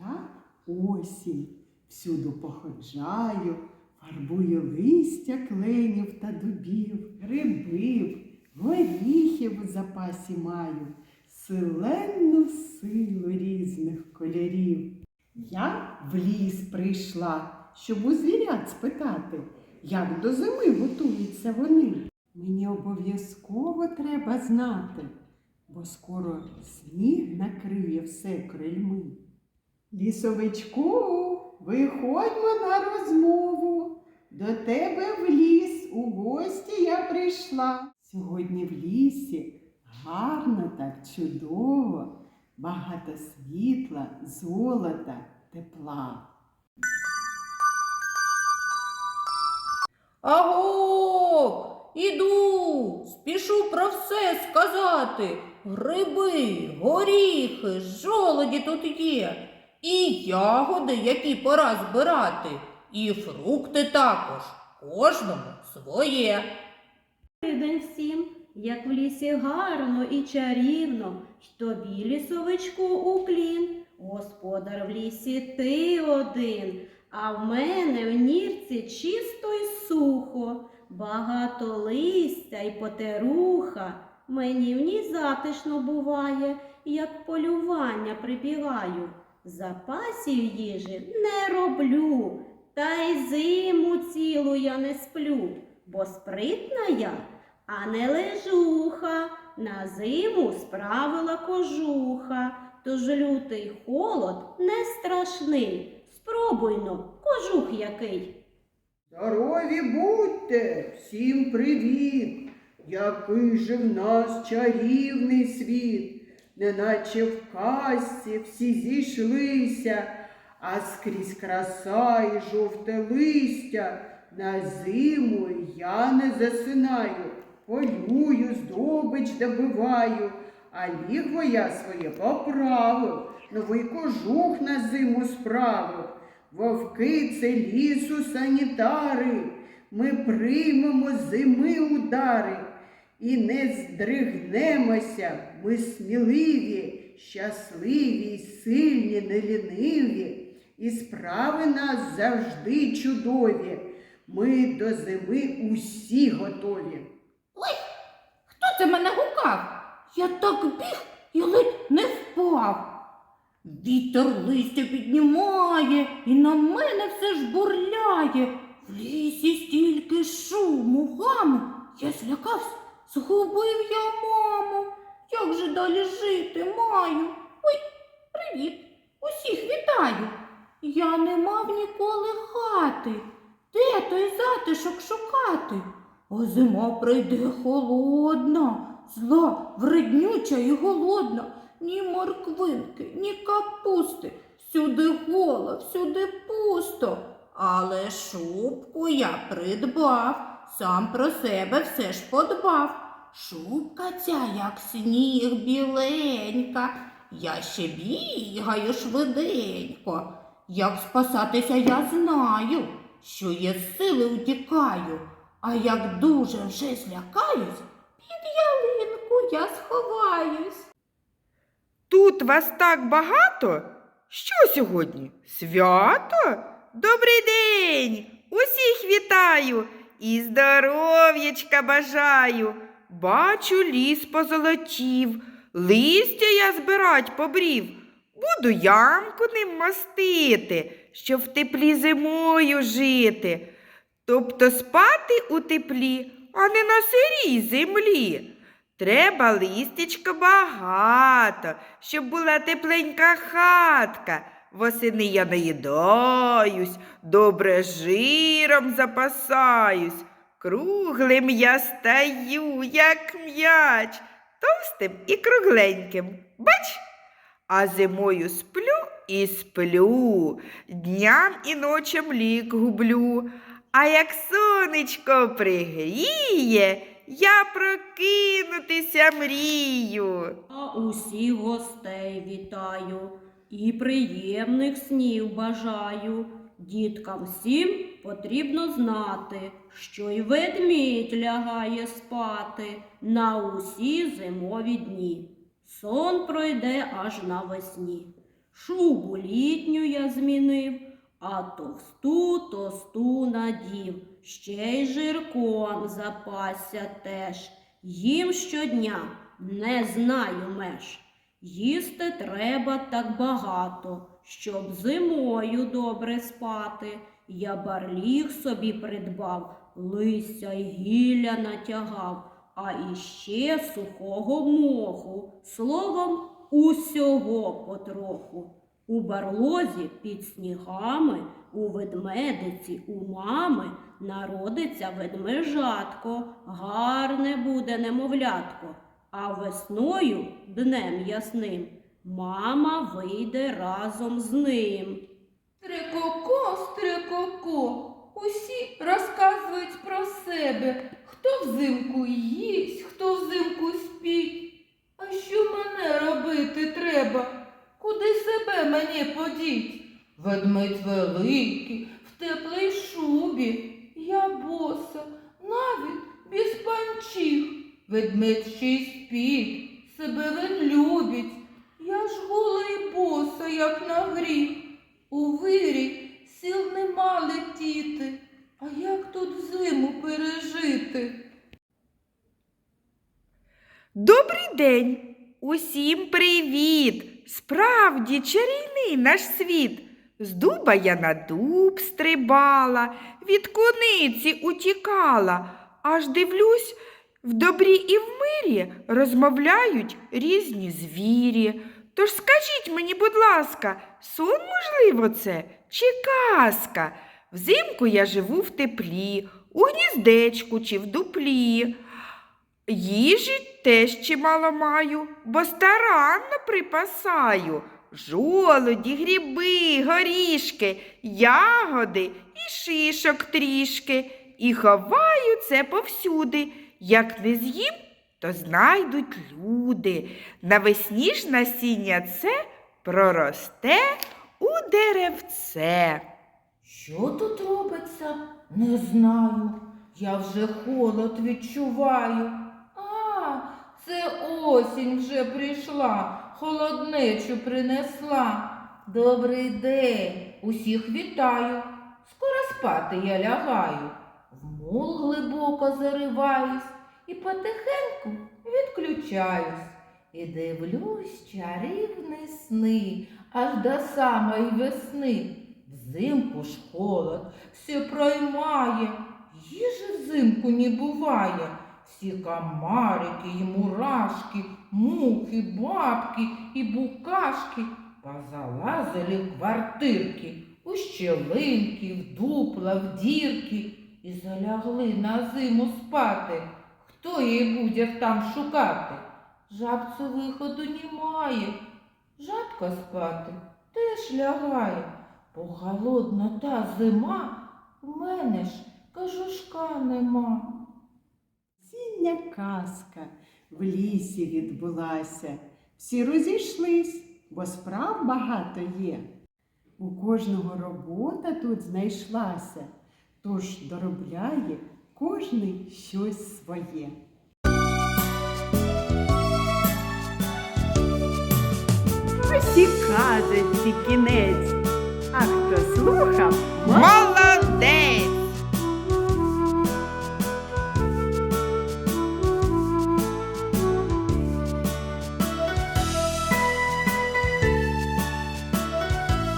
Я осінь, всюду походжаю, фарбую листя кленів та дубів, грибів, горіхів у запасі маю, селенну силу різних кольорів. Я в ліс прийшла, щоб у звірят спитати, як до зими готуються вони. Мені обов'язково треба знати, бо скоро сніг накриє все крильми. Лісовичку, виходьмо на розмову. До тебе в ліс у гості я прийшла. Сьогодні в лісі гарно так чудово, багато світла, золота, тепла. Аго, іду, спішу про все сказати. Гриби, горіхи, жолоді тут є, і ягоди, які пора збирати, і фрукти також, кожному своє. День всім, як в лісі гарно і чарівно, й тобі, лісовичку, уклін. Господар в лісі ти один, а в мене в нірці чисто й сухо, багато листя й потеруха. Мені в ній затишно буває, як полювання прибігаю. Запасів їжі не роблю, та й зиму цілу я не сплю, бо спритна я, а не лежуха. На зиму справила кожуха, тож лютий холод не страшний. Спробуйно, кожух який. Здорові будьте, всім привіт! Який же в нас чарівний світ, неначе в казці всі зійшлися, а скрізь краса і жовте листя. На зиму я не засинаю, полюю, здобич добиваю, а лігво я своє поправив, новий кожух на зиму справив. Вовки це лісу санітари, ми приймемо зими удари і не здригнемося, ми сміливі, щасливі, сильні, неліниві, і справи нас завжди чудові. Ми до зими усі готові. Хто це мене гукав? Я так біг і ледь не впав. Вітер листя піднімає і на мене все ж бурляє. В лісі стільки шуму, гаму. Я злякався, згубив я маму. Як же далі жити маю? Ой, привіт, усіх вітаю. Я не мав ніколи хати. Де той затишок шукати? А зима прийде холодна, зла, вреднюча і голодна. Ні морквинки, ні капусти. Всюди гола, всюди пусто. Але шубку я придбав, сам про себе все ж подбав. Шубка ця, як сніг біленька, я ще бігаю швиденько. Як спасатися я знаю, що є сили утікаю, а як дуже вже злякаюсь, під ялинку я сховаюсь. Тут вас так багато? Що сьогодні? Свято? Добрий день! Усіх вітаю і здоров'ячка бажаю. Бачу, ліс позолотів, листя я збирать побрів. Буду ямку ним мастити, щоб в теплі зимою жити. Тобто спати у теплі, а не на сирій землі. Треба листячка багато, щоб була тепленька хатка. Восени я наїдаюсь, добре жиром запасаюсь. Круглим я стаю, як м'яч, товстим і кругленьким. Бач? А зимою сплю і сплю, дням і ночам лік гублю. А як сонечко пригріє, я прокинутися мрію. А усіх гостей вітаю і приємних снів бажаю. Діткам всім потрібно знати, що й ведмідь лягає спати на усі зимові дні. Сон пройде аж навесні. Шубу літню я змінив, а товсту тосту надів, ще й жирком запасся теж. Їм щодня не знаю меж. Їсти треба так багато, щоб зимою добре спати. Я барліг собі придбав, листя й гілля натягав, а іще сухого моху, словом, усього потроху. У барлозі під снігами, у ведмедиці, у мами народиться ведмежатко, гарне буде немовлятко. А весною, днем ясним, мама вийде разом з ним. Стрикоко, стрикоко, усі розказують про себе, хто взимку їсть, хто взимку спить. А що мене робити треба? Куди себе мені подіть? Ведмедь великий, в теплій шубі, я боса, навіть без панчіх. Ведмедь ще й спить, себе він любить. Я ж гола і боса, як на гріх. У вирі сил нема летіти, а як тут зиму пережити? Добрий день! Усім привіт! Справді чарівний наш світ. З дуба я на дуб стрибала, від куниці утікала, аж дивлюсь, в добрі і в мирі розмовляють різні звірі. Тож скажіть мені, будь ласка, сон, можливо, це чи казка? Взимку я живу в теплі, у гніздечку чи в дуплі. Їжі теж чимало маю, бо старанно припасаю. Жолоді, гриби, горішки, ягоди і шишок трішки. І ховаю це повсюди. Як не з'їм, то знайдуть люди. Навесні ж насіння це проросте у деревце. Що тут робиться? Не знаю. Я вже холод відчуваю. А, це осінь вже прийшла, холоднечу принесла. Добрий день, усіх вітаю. Скоро спати я лягаю. В мул глибоко зариваюсь і потихеньку відключаюсь. І дивлюсь чарівні сни аж до самої весни. Взимку ж холод все проймає, їжі взимку не буває. Всі комарики і мурашки, мухи, бабки і букашки позалазили в квартирки, у щелинки, в дупла, в дірки і залягли на зиму спати. Хто її буде там шукати? Жабцю виходу немає. Жабка спати теж лягає, бо голодна та зима, в мене ж кажушка нема. Осіння казка в лісі відбулася. Всі розійшлись, бо справ багато є. У кожного робота тут знайшлася, тож доробляє кожний щось своє. Ось і казочці кінець, а хто слухав?